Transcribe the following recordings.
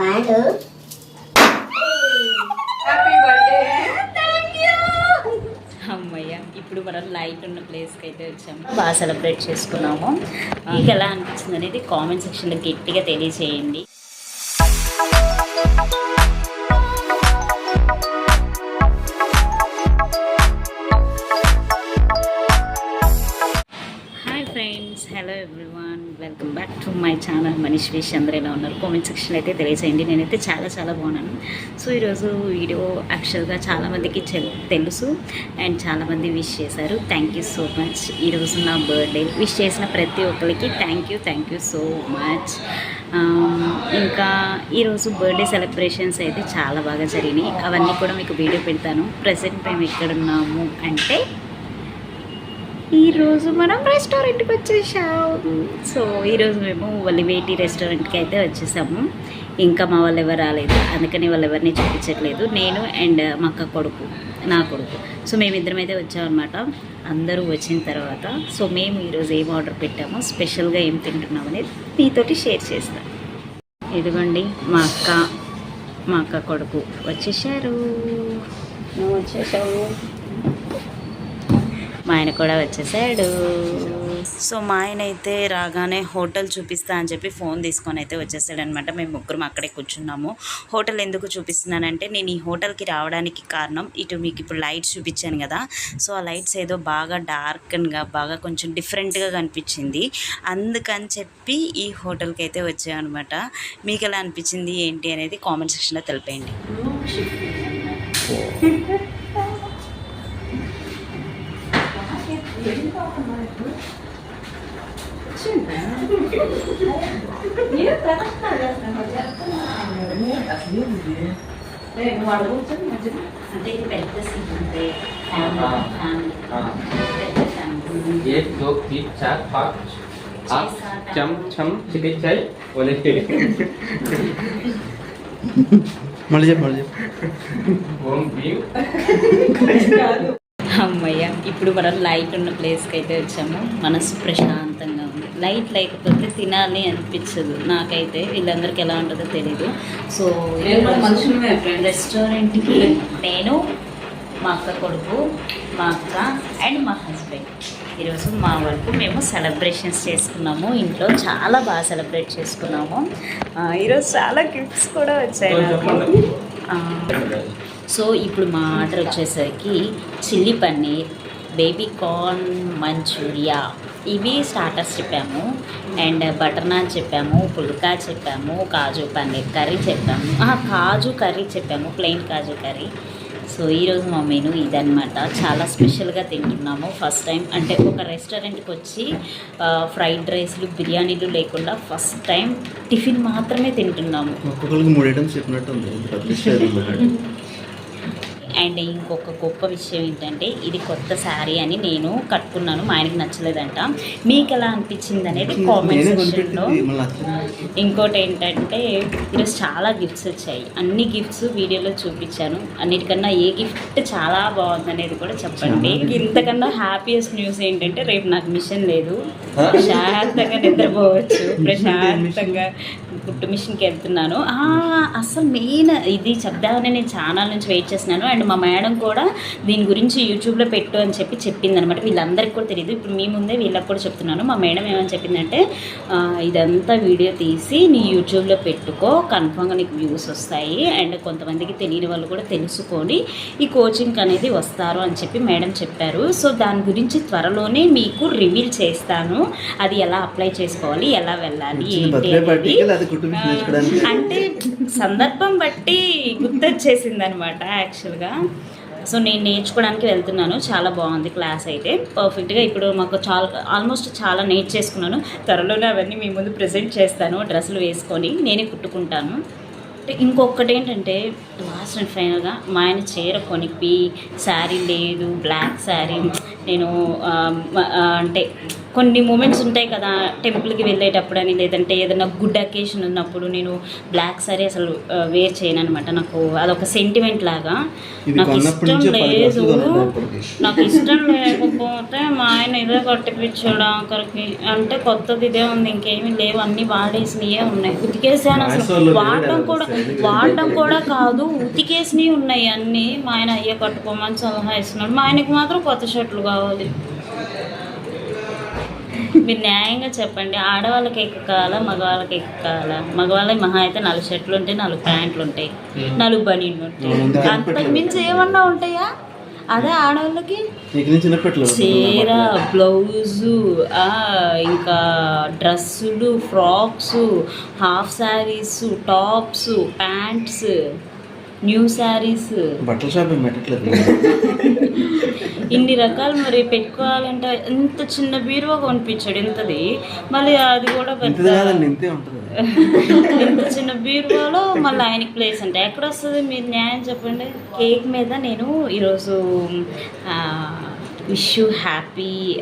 పాడు happy birthday అమ్మయ్య ఇప్పుడు మనం లైట్ ఉన్న ప్లేస్కి అయితే వచ్చాము బాగా సెలబ్రేట్ చేసుకున్నాము. మీకు ఎలా అనిపించింది అనేది కామెంట్ సెక్షన్లో గట్టిగా తెలియచేయండి. మనీష్ విష్ అందరూ ఎలా ఉన్నారు? కామెంట్ సెక్షన్ అయితే తెలియజేయండి. నేనైతే చాలా చాలా బాగున్నాను. సో ఈరోజు వీడియో యాక్చువల్గా చాలామందికి తెలుసు అండ్ చాలామంది విష్ చేశారు. థ్యాంక్ యూ సో మచ్ ఈరోజు నా బర్త్డే విష్ చేసిన ప్రతి ఒక్కరికి thank you thank you so much ఇంకా ఈరోజు బర్త్డే సెలబ్రేషన్స్ అయితే చాలా బాగా జరిగినాయి. అవన్నీ కూడా మీకు వీడియో పెడతాను. ప్రజెంట్ మేము ఎక్కడున్నాము అంటే ఈరోజు మనం రెస్టారెంట్కి వచ్చేసాము సో ఈరోజు మేము వలివేటి రెస్టారెంట్కి అయితే వచ్చేసాము. ఇంకా మా వాళ్ళు ఎవరు రాలేదు. అందుకని వాళ్ళు ఎవరిని చూపించట్లేదు. నేను అండ్ మా అక్క కొడుకు నా కొడుకు. సో మేమిద్దరం అయితే వచ్చామన్నమాట. అందరూ వచ్చిన తర్వాత సో మేము ఈరోజు ఏం ఆర్డర్ పెట్టామో స్పెషల్గా ఏం తింటున్నాం అనేది మీతోటి షేర్ చేస్తాం. ఇదిగోండి మా అక్క మా అక్క కొడుకు వచ్చేసారు. నువ్వు వచ్చేసావు మా ఆయన కూడా వచ్చేసాడు. సో మా ఆయన అయితే రాగానే హోటల్ చూపిస్తా అని చెప్పి ఫోన్ తీసుకొని అయితే వచ్చేసాడు అనమాట మేము ముగ్గురం అక్కడే కూర్చున్నాము. హోటల్ ఎందుకు చూపిస్తున్నానంటే నేను ఈ హోటల్కి రావడానికి కారణం ఇటు మీకు ఇప్పుడు లైట్స్ చూపించాను కదా. సో ఆ లైట్స్ ఏదో బాగా డార్క్గా బాగా కొంచెం డిఫరెంట్గా కనిపించింది. అందుకని చెప్పి ఈ హోటల్కి అయితే వచ్చామన్నమాట. మీకు ఎలా అనిపించింది ఏంటి అనేది కామెంట్ సెక్షన్లో తెలిపేయండి. అంటే ఇది పెద్ద సీట్ అంటే ఫ్యామిలీ ఫ్యామిలీ పెద్ద ఫ్యామిలీ एक दो तीन चार पाँच आप चम चम चिकित्साई बोले మళ్ళీ చెప్పు మళ్ళీ చెప్పు ओम भीम అమ్మయ్య ఇప్పుడు మనం లైట్ ఉన్న ప్లేస్కి అయితే వచ్చాము. మనసు ప్రశాంతంగా ఉంది. లైట్ లేకపోతే తినాలి అనిపించదు. నాకైతే వీళ్ళందరికీ ఎలా ఉంటుందో తెలీదు. సో. రెస్టారెంట్కి నేను మా అక్క కొడుకు మా అక్క అండ్ మా హస్బెండ్. ఈరోజు మా వరకు మేము సెలబ్రేషన్స్ చేసుకున్నాము. ఇంట్లో చాలా బాగా సెలబ్రేట్ చేసుకున్నాము. ఈరోజు చాలా గిఫ్ట్స్ కూడా వచ్చాయి నాకు. సో ఇప్పుడు మా ఆర్డర్ వచ్చేసరికి chilli paneer baby corn Manchuria. ఇవి స్టార్టర్స్ చెప్పాము. అండ్ బటర్ నాన్ చెప్పాము పుల్కా చెప్పాము కాజు పన్నీర్ కర్రీ చెప్పాము. కాజు కర్రీ చెప్పాము ప్లెయిన్ కాజు కర్రీ. సో ఈరోజు మా మెను ఇదనమాట చాలా స్పెషల్గా తింటున్నాము. ఫస్ట్ టైం అంటే ఒక రెస్టారెంట్కి వచ్చి ఫ్రైడ్ రైస్లు బిర్యానీలు లేకుండా ఫస్ట్ టైం టిఫిన్ మాత్రమే తింటున్నాము ఒక్కొక్కరికి మూడు ఐటమ్స్ చెప్పినట్టు ఉంది ఇంత అదృష్టం అండ్ ఇంకొక గొప్ప విషయం ఏంటంటే ఇది కొత్త శారీ అని నేను కట్టుకున్నాను. మా ఆయనకి నచ్చలేదంట. మీకు ఎలా అనిపించింది అనేది కామెంట్ సెక్షన్లో ఇంకోటి ఏంటంటే ఈరోజు చాలా గిఫ్ట్స్ వచ్చాయి. అన్ని గిఫ్ట్స్ వీడియోలో చూపించాను. అన్నిటికన్నా ఏ గిఫ్ట్ చాలా బాగుంది అనేది కూడా చెప్పండి. ఇంతకన్నా హ్యాపీయెస్ట్ న్యూస్ ఏంటంటే రేపు నాకు మిషన్ లేదు. ప్రశాంతంగా నిద్రపోవచ్చు. ప్రశాంతంగా కుట్టు మిషన్కి వెళ్తున్నాను. అసలు మెయిన్ ఇది చెప్దామని నేను ఛానల్ నుంచి వెయిట్ చేస్తున్నాను. అండ్ మా మేడం కూడా దీని గురించి యూట్యూబ్లో పెట్టు అని చెప్పి చెప్పింది అనమాట వీళ్ళందరికీ కూడా తెలియదు ఇప్పుడు మీ ముందే వీళ్ళకి కూడా చెప్తున్నాను. మా మేడం ఏమని చెప్పిందంటే ఇదంతా వీడియో తీసి నీ యూట్యూబ్లో పెట్టుకో. కన్ఫామ్గా నీకు వ్యూస్ వస్తాయి. అండ్ కొంతమందికి తెలియని వాళ్ళు కూడా తెలుసుకొని ఈ కోచింగ్ అనేది వస్తారు అని చెప్పి మేడం చెప్పారు. సో దాని గురించి త్వరలోనే మీకు రివీల్ చేస్తాను. అది ఎలా అప్లై చేసుకోవాలి? ఎలా వెళ్ళాలి? ఏంటి అంటే సందర్భం బట్టి గుర్తొచ్చేసింది అనమాట యాక్చువల్గా. సో నేను నేర్చుకోవడానికి వెళ్తున్నాను. చాలా బాగుంది క్లాస్ అయితే. పర్ఫెక్ట్గా ఇప్పుడు మాకు చాలా ఆల్మోస్ట్ చాలా నేర్చేసుకున్నాను. త్వరలోనే అవన్నీ మీ ముందు ప్రజెంట్ చేస్తాను డ్రెస్సులు వేసుకొని నేనే కుట్టుకుంటాను. ఇంకొకటి ఏంటంటే లాస్ట్ అండ్ ఫైనల్గా మా ఆయన చీర కొనిపి శారీ లేదు బ్లాక్ శారీ. నేను అంటే కొన్ని మూమెంట్స్ ఉంటాయి కదా టెంపుల్కి వెళ్ళేటప్పుడు అని లేదంటే ఏదైనా గుడ్ అకేషన్ ఉన్నప్పుడు నేను బ్లాక్ సారీ అసలు వేర్ చేయను అనమాట నాకు అదొక సెంటిమెంట్ లాగా. నాకు ఇష్టం లేదు. నాకు ఇష్టం లేకపోతే మా ఆయన ఇదే కట్టిపించాడు ఆఖరికి అంటే కొత్తది ఇదే ఉంది ఇంకేమీ లేవు అన్ని వాడేసినయే ఉన్నాయి. ఉతికేసాను అసలు. వాడడం కూడా. వాడడం కూడా కాదు ఉతికేసినవి ఉన్నాయి అన్నీ. మా ఆయన అయ్యే కట్టుకోమని సలహా ఇస్తున్నాడు. మా ఆయనకి మాత్రం కొత్త షర్ట్లు కావాలి. మీరు న్యాయంగా చెప్పండి. ఆడవాళ్ళకి ఎక్కువ కావాలా మగవాళ్ళకి ఎక్కువ కావాలా మగవాళ్ళకి మహా అయితే నాలుగు షర్ట్లు ఉంటాయి నాలుగు ప్యాంట్లు ఉంటాయి నాలుగు బనీళ్ళు ఉంటాయి. అంతకు మించి ఏమన్నా ఉంటాయా? అదే ఆడవాళ్ళకి? చీర బ్లౌజు ఇంకా డ్రెస్సులు frocks half sarees tops pants. New sarees. బట్టల షాపింగ్ పెట్టట్లేదు. ఇన్ని రకాలు మరి పెట్టుకోవాలంటే ఇంత చిన్న బీరువా కొనిపించాడు ఇంతది? మళ్ళీ అది కూడా పెద్ద ఇంత చిన్న బీరువాలో మళ్ళీ ఆయనకి ప్లేస్ అంటే ఎక్కడ వస్తుంది? మీరు న్యాయం చెప్పండి. కేక్ మీద నేను ఈరోజు wish you happy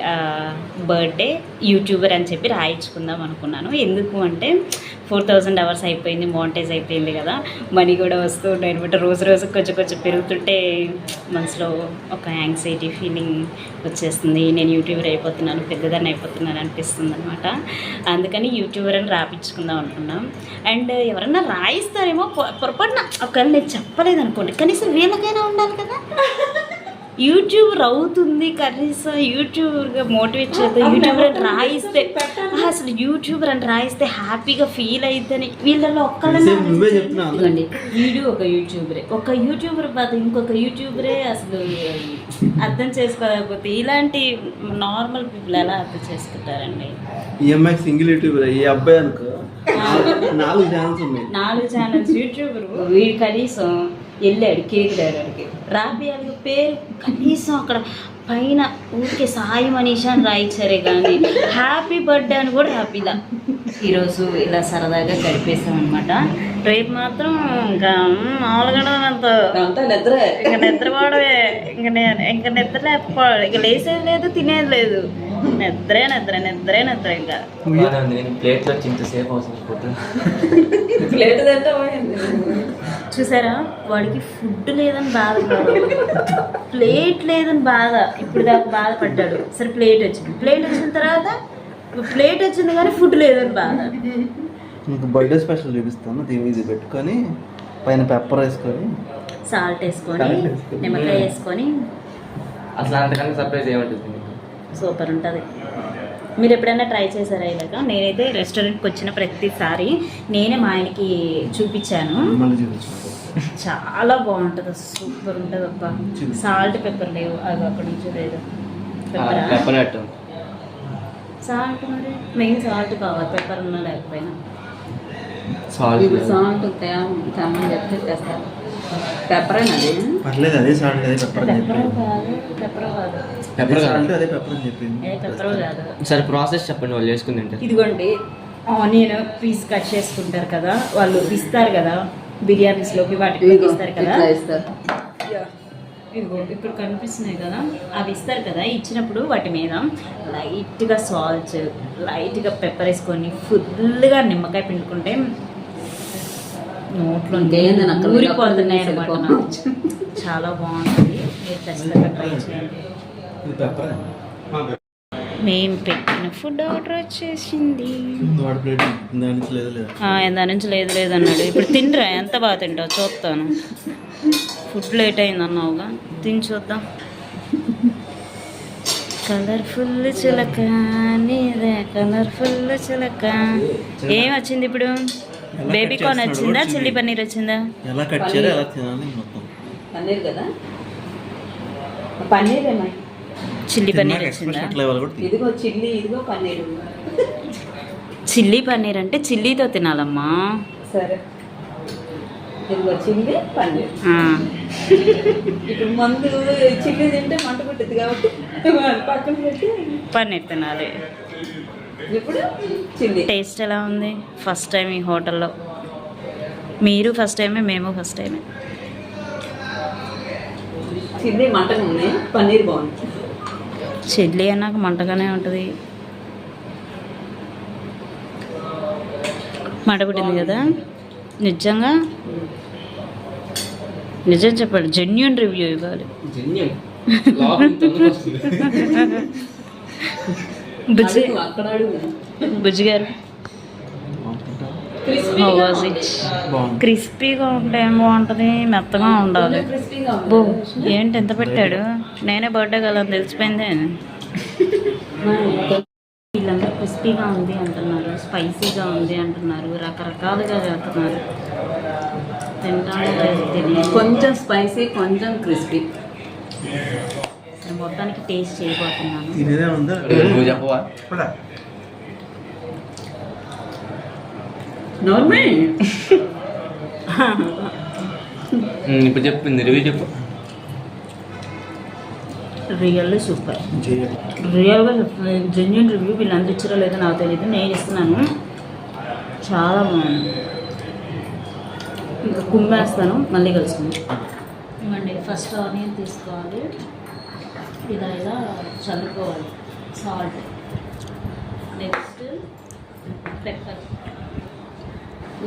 birthday YouTuber అని చెప్పి రాయించుకుందాం అనుకున్నాను. ఎందుకు అంటే ఫోర్ థౌజండ్ అవర్స్ అయిపోయింది మోనిటైజ్ అయిపోయింది కదా. మనీ కూడా వస్తూ ఉన్నాయి అనమాట రోజు రోజు కొంచెం కొంచెం పెరుగుతుంటే మనసులో ఒక యాంగ్జైటీ ఫీలింగ్ వచ్చేస్తుంది. నేను యూట్యూబర్ అయిపోతున్నాను పెద్దదాన్ని అయిపోతున్నాను అనిపిస్తుంది అనమాట అందుకని యూట్యూబర్ అని రాపించుకుందాం అనుకున్నాం. అండ్ ఎవరన్నా రాయిస్తారేమో పొ- పొరపాటున. ఒకవేళ నేను చెప్పలేదు అనుకోండి కనీసం వీళ్ళకైనా ఉండాలి కదా. యూట్యూబర్ అవుతుంది కనీసం యూట్యూబర్గా మోటివేట్ చేస్తే యూట్యూబర్ అని రాయిస్తే. అసలు యూట్యూబర్ అని రాయిస్తే హ్యాపీగా ఫీల్ అయిద్దని. వీళ్ళలో సేమ్ నువ్వే ఒక్కళ్ళ చెప్తున్నావు ఇదిగోండి వీడు ఒక యూట్యూబరే. ఒక యూట్యూబర్ బాధ ఇంకొక యూట్యూబరే అసలు అర్థం చేసుకోలేకపోతే ఇలాంటి నార్మల్ పీపుల్ ఎలా అర్థం చేసుకుంటారండి? ఈ అమ్మాయికి సింగిల్ యూట్యూబర్. ఈ అబ్బాయి అనుకో నాలుగు ఛానల్స్ ఉన్నాయి. నాలుగు ఛానల్స్ యూట్యూబర్. వీడు కనీసం వెళ్ళాడు కేక్ డాడీకి రాబియాలి పేరు కనీసం అక్కడ పైన ఊరికే సాయి మనీషా అని రాయించారే కానీ హ్యాపీ బర్త్డే అని కూడా హ్యాపీలా ఈరోజు ఇలా సరదాగా గడిపేసాం అనమాట రేపు మాత్రం ఇంకా మామూలుగా అంత నిద్రే. ఇంకా నిద్రపోవడమే. ఇంకా నేను ఇంకా నిద్ర లేకపోవడం ఇంకా లేసేది లేదు తినేది లేదు. నిద్రే నిద్ర నిద్రే నిద్ర ఇంకా. నేను ప్లేట్లో ఇంతసేపు అవసరం ఫుడ్ ప్లేట్ తింటే చూసారా? వాడికి ఫుడ్ లేదని బాధ ప్లేట్ లేదని బాధ. ఇప్పుడు దాకా బాధపడ్డాడు. సరే ప్లేట్ వచ్చింది. ప్లేట్ వచ్చిన తర్వాత ప్లేట్ వచ్చింది కానీ ఫుడ్ లేదని బాధ. నీకు బర్త్డే స్పెషల్ చూపిస్తాను. దీని ఇది పెట్టుకొని పైన పెప్పర్ వేసుకొని సాల్ట్ వేసుకొని Salt వేసుకొని. నిమ్మకాయ వేసుకొని. అసలు అంతకన్నా సర్ప్రైజ్ ఏముంటుంది? సూపర్ ఉంటుంది. మీరు ఎప్పుడైనా ట్రై చేశారా ఇలాగ? నేనైతే రెస్టారెంట్కి వచ్చిన ప్రతిసారి నేనే మా ఆయనకి చూపించాను. చాలా బాగుంటుంది సూపర్ ఉంటుంది అబ్బా. సాల్ట్ పెప్పర్ లేవు అది అక్కడ నుంచి లేదు. పెప్పరా సాల్ట్ మరి? మెయిన్ సాల్ట్ కావాలి పెప్పర్ ఉన్నా లేకపోయినా. సాల్ట్ సాల్ట్ తెమ్మని చెప్తే తెస్తారు పెప్పరేనది పర్లేదు అదే సాల్ట్ అదే పెప్పర్ అని పెప్పర్ చెప్పింది కాదు పెప్పర్ కాదు. పెప్పర్ అదే కాదు. సాల్ట్ అదే పెప్పర్ అని చెప్పింది ఏ పెప్పర్ కాదు. సరే ప్రాసెస్ చెప్పండి వాళ్ళు చేసుకుని తింటే ఇదిగోండి ఆనియన్ పీస్ కట్ చేసుకుంటారు కదా వాళ్ళు ఇస్తారు కదా. బిర్యానీస్లోకి వాటికి ఇస్తారు కదా? ఇదిగో ఇప్పుడు కనిపిస్తున్నాయి కదా? అవి ఇస్తారు కదా? ఇచ్చినప్పుడు వాటి మీద లైట్గా సాల్ట్ లైట్గా పెప్పర్ వేసుకొని ఫుల్గా నిమ్మకాయ పిండుకుంటే నోట్లో ఊరిపోతున్నాయి అనమాట. చాలా బాగుంటుంది మీరు ఖచ్చితంగా ట్రై చేయండి. ఇది పెప్పర్. మేము పెట్టిన ఫుడ్ ఆర్డర్ వచ్చేసింది. దాని నుంచి లేదు లేదు? ఆ, దాని నుంచి లేదు లేదు అన్నాడు. ఇప్పుడు తినరా? ఎంత బాగా తింటావు? చూస్తాను. ఫుడ్ లేట్ అయింది అన్నావుగా తిని చూద్దాం. కలర్ఫుల్ చిలక నీదే కలర్ఫుల్ చిలక. ఏం వచ్చింది ఇప్పుడు? బేబీ కార్న్ వచ్చిందా? చిల్లి. పన్నీర్ వచ్చిందా? ఎలా కట్ చేయాలి? ఎలా తినాలి మొత్తం? పన్నీర్ కదా? పన్నీర్ చిల్లీ పన్నీర్. ఇదిగో చిల్లీ ఇదిగో పన్నీర్. చిల్లీ పన్నీర్ అంటే చిల్లీతో తినాలమ్మా. సరే. ఇదిగో చిల్లీ పన్నీర్. ఆ, ఇప్పుడు మందు చిల్లీ తింటే మంట పుట్టింది కాబట్టి అది పక్కన పెట్టి పన్నీర్ తినాలి. ఇప్పుడు చిల్లీ. టేస్ట్ ఎలా ఉంది? ఫస్ట్ టైం ఈ హోటల్లో. మీరు ఫస్ట్ టైమే మేము ఫస్ట్ టైమే. చిల్లీ మంటగా ఉంది పన్నీర్ బాగుంది. చెల్లి అన్నాక మంటగానే ఉంటుంది. మాట పుట్టింది కదా? నిజంగా? నిజం చెప్పండి. జెన్యున్ రివ్యూ ఇవ్వాలి. బుజ్జి గారు. క్రిస్పీగా ఉంటే ఏం బాగుంటుంది? మెత్తగా ఉండాలి. క్రిస్పీగా బో ఏంటి ఎంత పెట్టాడు? నేనే బర్త్డే కదా అని తెలిసిపోయింది. వీళ్ళందరూ క్రిస్పీగా ఉంది అంటున్నారు స్పైసీగా ఉంది అంటున్నారు రకరకాలుగా చేస్తున్నారు. తింటాను కొంచెం స్పైసీ కొంచెం క్రిస్పీ. మొత్తానికి టేస్ట్ చేయబోతున్నాను. ఉమ్, ఇప్పుడు చెప్పింది రివ్యూ చెప్పు. రియల్ సూపర్ రియల్గా జెన్యున్ రివ్యూ వీళ్ళందరూ ఇచ్చారో లేదో నాకు తెలియదు నేను ఇస్తున్నాను చాలా బాగుంది. ఇంకా కుమ్మేస్తాను మళ్ళీ కలుసుకుందాం. ఇవ్వండి ఫస్ట్ ఆనియన్ తీసుకోవాలి. ఇలా ఇలా చల్లుకోవాలి. సాల్ట్ నెక్స్ట్ పెప్పర్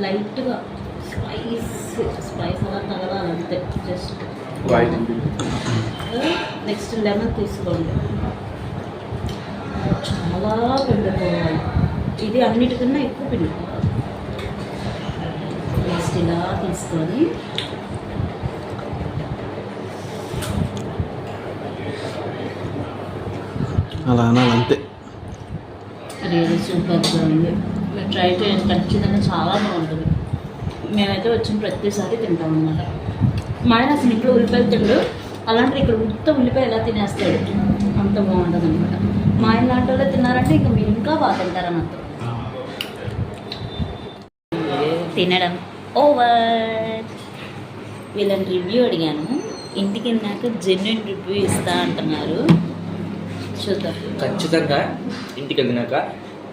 లైట్గా స్పైస్ స్పైస్ అలా అంతే జస్ట్. నెక్స్ట్ లెమన్ తీసుకోండి. చాలా పిండుకోవాలి ఇది అన్నిటికన్నా ఎక్కువ పిండుకోవాలి నెక్స్ట్ ఇలా తీసుకొని అలా అనాలి అంతే రియల్ సూపర్గా ఉంది. ట్రై చేయండి ఖచ్చితంగా చాలా బాగుంటుంది. మేమైతే వచ్చిన ప్రతిసారి తింటాం అన్నమాట మా ఆయన అసలు ఇంట్లో ఉల్లిపాయలు తిండు. అలాంటి ఇక్కడ ఉత్త ఉల్లిపాయ ఎలా తినేస్తాడు? అంత బాగుంటుంది అనమాట మా ఆయన లాంటి వాళ్ళు తిన్నారంటే ఇంకా మీరు ఇంకా బాగా తింటారు అన్నట్టు తినడం ఓవర్. వీళ్ళని రివ్యూ అడిగాను. ఇంటికి వెళ్ళాక జెన్యున్ రివ్యూ ఇస్తా అంటున్నారు. చూద్దాం. ఖచ్చితంగా ఇంటికి వెళ్ళినాక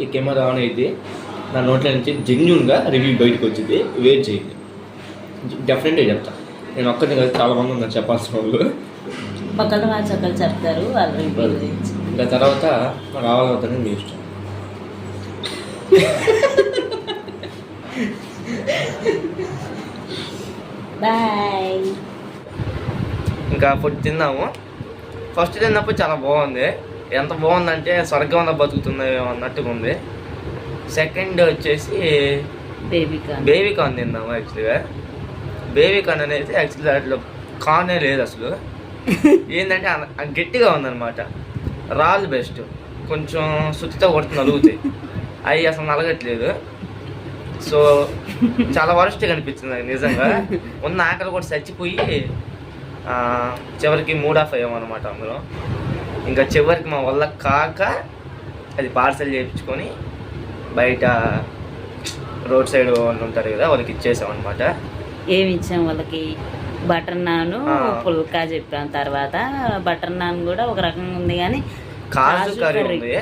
ఈ కెమెరా ఆన్ అయితే నా నోట్ల నుంచి జెన్యున్గా రివ్యూ బయటకు వచ్చింది. వెయిట్ చేయండి. డెఫినెట్గా చెప్తా. నేను ఒక్కరిని కాదు చాలా మంది ఉన్నారు చెప్పాల్సిన వాళ్ళు. పక్కన వాళ్ళు చెప్తారు వాళ్ళ ఇంకా తర్వాత రావాలవుతానని మీ ఇష్టం. బాయ్ ఇంకా ఫుడ్ తిన్నాము. ఫస్ట్ తిన్నప్పుడు చాలా బాగుంది. ఎంత బాగుందంటే స్వర్గంలో బతుకుతుందేమో అన్నట్టుగా ఉంది. సెకండ్ వచ్చేసి బేబీ కాన్ బేబీ కార్న్ తిందాము యాక్చువల్గా? బేబీ కార్న్ అనేది యాక్చువల్గా దాంట్లో కార్నే లేదు అసలు. ఏంటంటే గట్టిగా ఉందన్నమాట. రాళ్ళు బెస్ట్ కొంచెం సుత్తితో కొడుతు నలుగుతాయి అవి అసలు నలగట్లేదు. సో చాలా వరస్ట్ కనిపించింది నాకు నిజంగా. ఉన్న ఆకలి కూడా చచ్చిపోయి చివరికి మూడ్ ఆఫ్ అయ్యామన్నమాట అందులో ఇంకా చివరికి మా వల్ల కాక అది పార్సల్ చేయించుకొని బయట రోడ్ సైడ్ వాళ్ళు ఉంటారు కదా వాళ్ళకి ఇచ్చేసాం అనమాట ఏమి ఇచ్చాం వాళ్ళకి? Butter non. పుల్కా చెప్పాం తర్వాత. బటర్ నాన్ కూడా ఒక రకంగా ఉంది కానీ కాజు కర్రీ. ఉంది.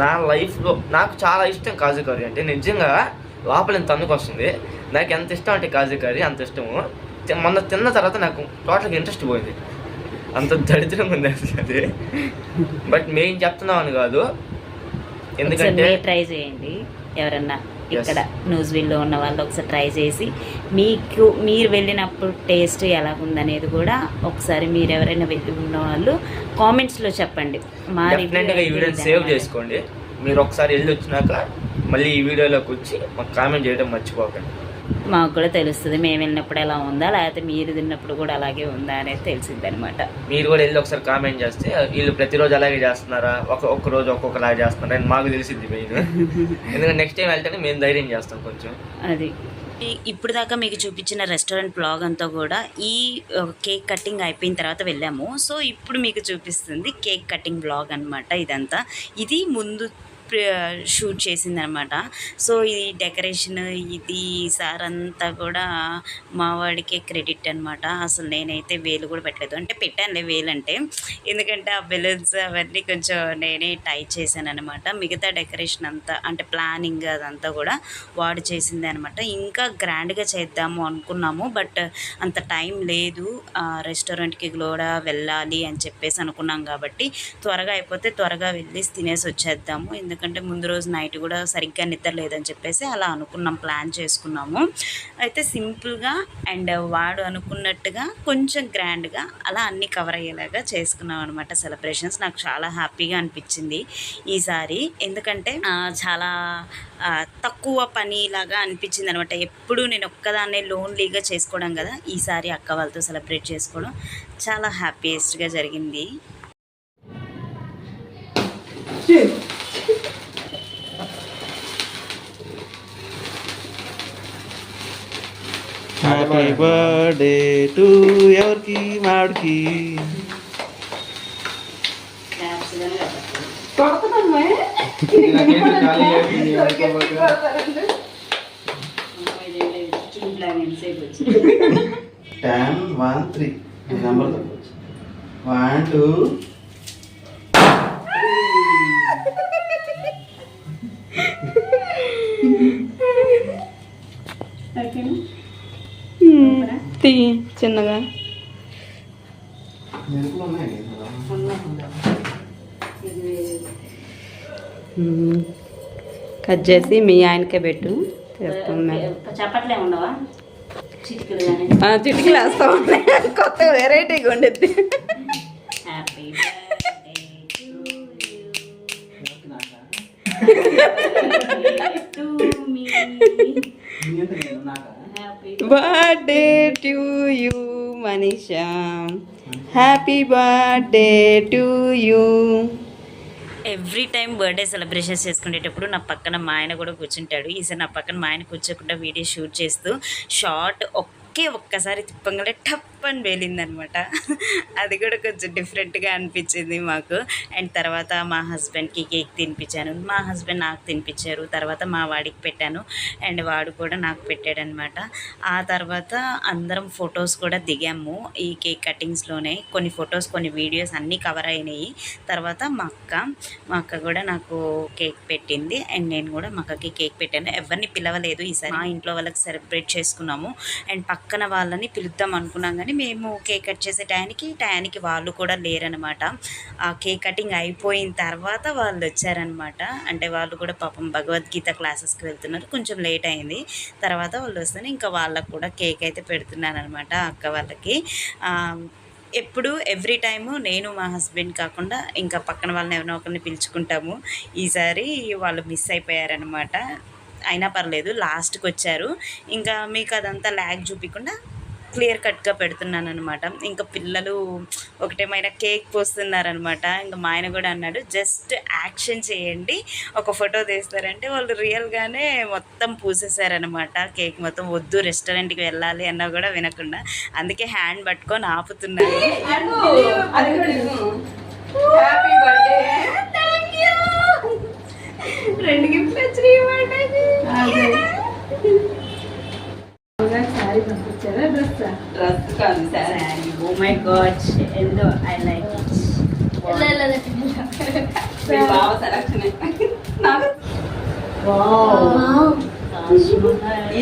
నా లైఫ్లో నాకు చాలా ఇష్టం కాజు కర్రీ అంటే నిజంగా లోపల ఇంత తన్నుకు వస్తుంది. నాకు ఎంత ఇష్టం అంటే కాజు కర్రీ అంత ఇష్టము. మొన్న తిన్న తర్వాత నాకు టోటల్గా ఇంట్రెస్ట్ పోయింది. అంత దరిద్రంగా ఉంది అది. బట్ మేము చెప్తున్నాం అని కాదు. ఎందుకంటే ట్రై చేయండి ఎవరన్నా. ఇక్కడ న్యూస్విల్లో ఉన్న వాళ్ళు ఒకసారి ట్రై చేసి మీకు మీరు వెళ్ళినప్పుడు టేస్ట్ ఎలా ఉందనేది కూడా ఒకసారి మీరు ఎవరైనా వెళ్ళి ఉన్న వాళ్ళు కామెంట్స్లో చెప్పండి మా ఈ ఇదన్నమాట. సేవ్ చేసుకోండి మీరు ఒకసారి వెళ్ళి వచ్చినాక మళ్ళీ ఈ వీడియోలోకి వచ్చి మాకు కామెంట్ చేయడం మర్చిపోకండి మాకు కూడా తెలుస్తుంది మేము వెళ్ళినప్పుడు ఎలా ఉందా లేకపోతే మీరు తిన్నప్పుడు కూడా అలాగే ఉందా అనేది తెలిసింది అనమాట మీరు కూడా వెళ్ళి ఒకసారి కామెంట్ చేస్తే వీళ్ళు ప్రతిరోజు అలాగే చేస్తున్నారా? ఒక ఒక్క రోజు ఒక్కొక్కలాగా చేస్తున్నారా? అని మాకు తెలిసింది మెయిన్ ఎందుకంటే నెక్స్ట్ టైం వెళ్తేనే మేము ధైర్యం చేస్తాం కొంచెం. అది. ఇప్పుడు దాకా మీకు చూపించిన రెస్టారెంట్ బ్లాగ్ అంతా కూడా ఈ కేక్ కటింగ్ అయిపోయిన తర్వాత వెళ్ళాము. సో ఇప్పుడు మీకు చూపిస్తుంది కేక్ కటింగ్ బ్లాగ్ అన్నమాట ఇదంతా. ఇది ముందు షూట్ చేసింది అనమాట సో ఈ డెకరేషన్ ఇది సార్ అంతా కూడా మా వాడికే క్రెడిట్ అనమాట. అసలు నేనైతే వేలు కూడా పెట్టలేదు. అంటే పెట్టానులే వేలు అంటే ఎందుకంటే ఆ బెలూన్స్ అవన్నీ కొంచెం నేనే టై చేశాను అనమాట మిగతా డెకరేషన్ అంతా అంటే ప్లానింగ్ అదంతా కూడా వాడు చేసింది అనమాట ఇంకా గ్రాండ్గా చేద్దాము అనుకున్నాము. బట్ అంత టైం లేదు. రెస్టారెంట్కి కూడా వెళ్ళాలి అని చెప్పేసి అనుకున్నాం కాబట్టి త్వరగా అయిపోతే త్వరగా వెళ్ళి తినేసి వచ్చేద్దాము. ఎందుకంటే ఎందుకంటే ముందు రోజు నైట్ కూడా సరిగ్గా నిద్ర లేదని చెప్పేసి అలా అనుకున్నాం ప్లాన్ చేసుకున్నాము. అయితే సింపుల్గా అండ్ వాడు అనుకున్నట్టుగా కొంచెం గ్రాండ్గా అలా అన్నీ కవర్ అయ్యేలాగా చేసుకున్నాం అనమాట సెలబ్రేషన్స్. నాకు చాలా హ్యాపీగా అనిపించింది ఈసారి. ఎందుకంటే చాలా తక్కువ పని లాగా అనిపించింది అనమాట ఎప్పుడు నేను ఒక్కదాన్నే లోన్లీగా చేసుకోవడం కదా ఈసారి అక్క వాళ్ళతో సెలబ్రేట్ చేసుకోవడం చాలా హ్యాపీయెస్ట్గా జరిగింది. హ్యాపీ బర్త్డే టు ఎవరికి మాడికి కొడుతున్నాను నాకేంటో ఖాళీ అయిపోయింది, అనుకోబోతున్నా. టెన్ వన్ త్రీ నెంబర్ చెప్పచ్చు వన్ టూ తీ చిన్నగా. కట్ చేసి మీ ఆయనకే పెట్టు. చప్పట్లే ఉండవా? చిటికలు వేస్తా ఉన్నాయి కొత్త వెరైటీగా ఉండేది happy birthday to you Manisha happy birthday to you every time birthday celebrations చేసుకునేటప్పుడు నా పక్కన మా ఆయన కూడా కూర్చుంటాడు. ఈసారి నా పక్కన మా ఆయన కూర్చోకుండా వీడియో షూట్ చేస్తూ షార్ట్ ఒకే ఒక్కసారి తిప్పంగానే టప్ అని వేలిందనమాట. అది కూడా కొంచెం డిఫరెంట్గా అనిపించింది మాకు. అండ్ తర్వాత మా హస్బెండ్కి కేక్ తినిపించాను. మా హస్బెండ్ నాకు తినిపించారు. తర్వాత మా వాడికి పెట్టాను. అండ్ వాడు కూడా నాకు పెట్టాడనమాట. ఆ తర్వాత అందరం ఫొటోస్ కూడా దిగాము. ఈ కేక్ కటింగ్స్లోనే కొన్ని ఫొటోస్ కొన్ని వీడియోస్ అన్నీ కవర్ అయినాయి. తర్వాత మా అక్క మా అక్క కూడా నాకు కేక్ పెట్టింది. అండ్ నేను కూడా మా అక్కకి కేక్ పెట్టాను. ఎవరిని పిలవలేదు ఈసారి. మా ఇంట్లో వాళ్ళకి సెలబ్రేట్ చేసుకున్నాము. అండ్ పక్క పక్కన వాళ్ళని పిలుద్దాం అనుకున్నాం కానీ మేము కేక్ కట్ చేసే టయానికి టయానికి వాళ్ళు కూడా లేరనమాట ఆ కేక్ కటింగ్ అయిపోయిన తర్వాత వాళ్ళు వచ్చారనమాట అంటే వాళ్ళు కూడా పాపం భగవద్గీత క్లాసెస్కి వెళ్తున్నారు. కొంచెం లేట్ అయింది. తర్వాత వాళ్ళు వస్తేనే ఇంకా వాళ్ళకు కూడా కేక్ అయితే పెడుతున్నాను అనమాట అక్క వాళ్ళకి. ఎప్పుడు ఎవ్రీ టైము నేను మా హస్బెండ్ కాకుండా ఇంకా పక్కన వాళ్ళని ఎవరినో ఒకరిని పిలుచుకుంటాము. ఈసారి వాళ్ళు మిస్ అయిపోయారనమాట అయినా పర్లేదు లాస్ట్కి వచ్చారు ఇంకా మీకు అదంతా ల్యాగ్ చూపించకుండా క్లియర్ కట్గా పెడుతున్నాను అనమాట ఇంకా పిల్లలు ఒకటేమైనా కేక్ పోస్తున్నారనమాట ఇంకా మా ఆయన కూడా అన్నాడు జస్ట్ యాక్షన్ చేయండి. ఒక ఫోటో తీస్తారంటే వాళ్ళు రియల్గానే మొత్తం పూసేశారనమాట కేక్ మొత్తం వద్దు రెస్టారెంట్కి వెళ్ళాలి అన్నా కూడా వినకుండా. అందుకే హ్యాండ్ పట్టుకొని ఆపుతున్నాను. Happy birthday. రెండు గిఫ్ట్లు వచ్చినాయి బర్త్డేకి సారీ పంపించారా? డ్రెస్ డ్రెస్ కాదు సారీ ఓ మై గాడ్ ఎందో ఐ లైక్ మీ బావ సెలక్షన్ నాకు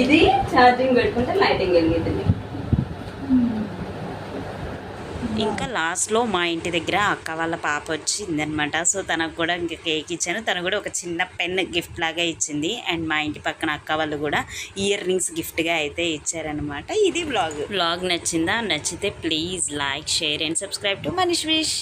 ఇది ఛార్జింగ్ పెట్టుకుంటే లైటింగ్ వెలిగిద్ది. ఇంకా లాస్ట్లో మా ఇంటి దగ్గర అక్క వాళ్ళ పాప వచ్చిందనమాట. సో తనకు కూడా ఇంకా కేక్ ఇచ్చాను. తను కూడా ఒక చిన్న పెన్ గిఫ్ట్ లాగా ఇచ్చింది. అండ్ మా ఇంటి పక్కన అక్క వాళ్ళు కూడా ఇయర్ రింగ్స్ గిఫ్ట్గా అయితే ఇచ్చారనమాట. ఇది బ్లాగ్. బ్లాగ్ నచ్చిందా? నచ్చితే please like share and subscribe to Manish wish.